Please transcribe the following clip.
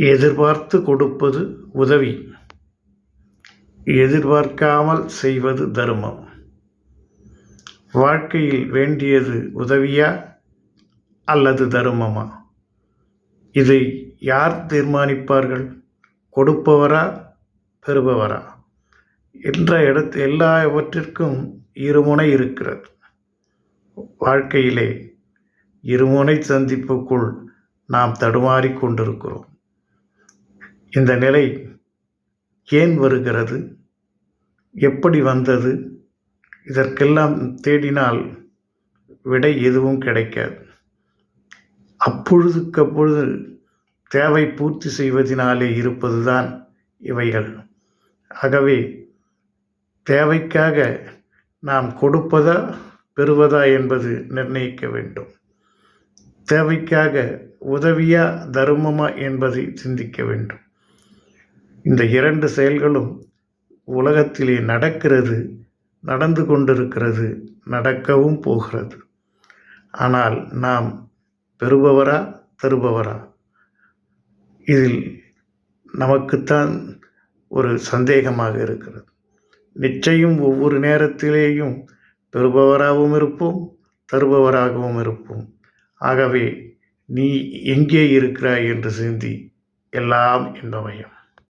எதிர்பார்த்து கொடுப்பது உதவி. எதிர்பார்க்காமல் செய்வது தருமம். வாழ்க்கையில் வேண்டியது உதவியா அல்லது தருமமா? இதை யார் தீர்மானிப்பார்கள்? கொடுப்பவரா பெறுபவரா? என்ற இடத்து எல்லாவற்றிற்கும் இருமுனை இருக்கிறது. வாழ்க்கையிலே இருமுனை சந்திப்புக்குள் நாம் தடுமாறிக் கொண்டிருக்கிறோம். இந்த நிலை ஏன் வருகிறது? எப்படி வந்தது? இதற்கெல்லாம் தேடினால் விடை எதுவும் கிடைக்காது. அப்பொழுதுக்கப்பொழுது தேவை பூர்த்தி செய்வதினாலே இருப்பதுதான் இவைகள். ஆகவே தேவைக்காக நாம் கொடுப்பதா பெறுவதா என்பது நிர்ணயிக்க வேண்டும். தேவைக்காக உதவியா தருமமா என்பதை சிந்திக்க வேண்டும். இந்த இரண்டு செயல்களும் உலகத்திலே நடக்கிறது நடந்து கொண்டிருக்கிறது நடக்கவும் போகிறது. ஆனால் நாம் பெறுபவரா தருபவரா? இதில் நமக்குத்தான் ஒரு சந்தேகமாக இருக்கிறது. நிச்சயம் ஒவ்வொரு நேரத்திலேயும் பெறுபவராகவும் இருப்போம் தருபவராகவும் இருப்போம். ஆகவே நீ எங்கே இருக்கிறாய் என்று சிந்தி எல்லாம் என்பமயம்